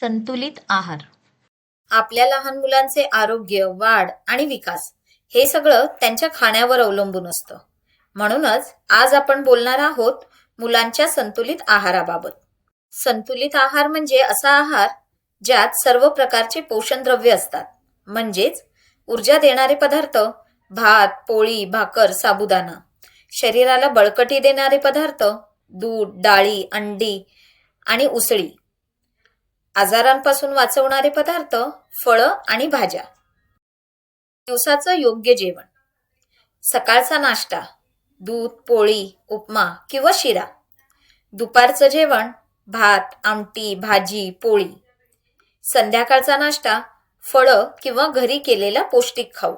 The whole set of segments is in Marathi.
संतुलित आहार. आपल्या लहान मुलांचे आरोग्य वाढ आणि विकास हे सगळं त्यांच्या खाण्यावर अवलंबून असतं. म्हणूनच आज आपण बोलणार आहोत मुलांच्या संतुलित आहाराबाबत. संतुलित आहार म्हणजे असा आहार ज्यात सर्व प्रकारचे पोषण द्रव्य असतात. म्हणजेच ऊर्जा देणारे पदार्थ भात पोळी भाकर साबुदाणा. शरीराला बळकटी देणारे पदार्थ दूध डाळी अंडी आणि उसळी. आजारांपासून वाचवणारे पदार्थ फळं आणि भाज्या. दिवसाचं योग्य जेवण. सकाळचा नाश्ता दूध पोळी उपमा किंवा शिरा. दुपारचं जेवण भात आमटी भाजी पोळी. संध्याकाळचा नाश्ता फळं किंवा घरी केलेला पौष्टिक खाऊ.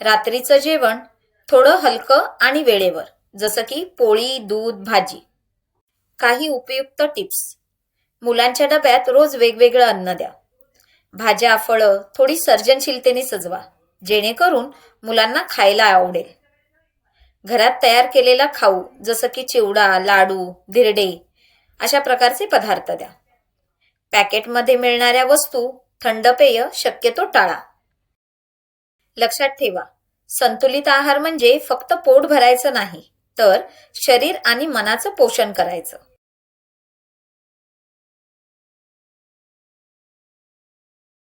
रात्रीचं जेवण थोडं हलकं आणि वेळेवर जसं की पोळी दूध भाजी. काही उपयुक्त टिप्स. मुलांच्या डब्यात रोज वेगवेगळं अन्न द्या. भाज्या फळं थोडी सर्जनशीलतेने सजवा जेणेकरून मुलांना खायला आवडेल. घरात तयार केलेला खाऊ जसं की चिवडा लाडू धिरडे अशा प्रकारचे पदार्थ द्या. पॅकेटमध्ये मिळणाऱ्या वस्तू थंड पेय शक्यतो टाळा. लक्षात ठेवा संतुलित आहार म्हणजे फक्त पोट भरायचं नाही तर शरीर आणि मनाचं पोषण करायचं.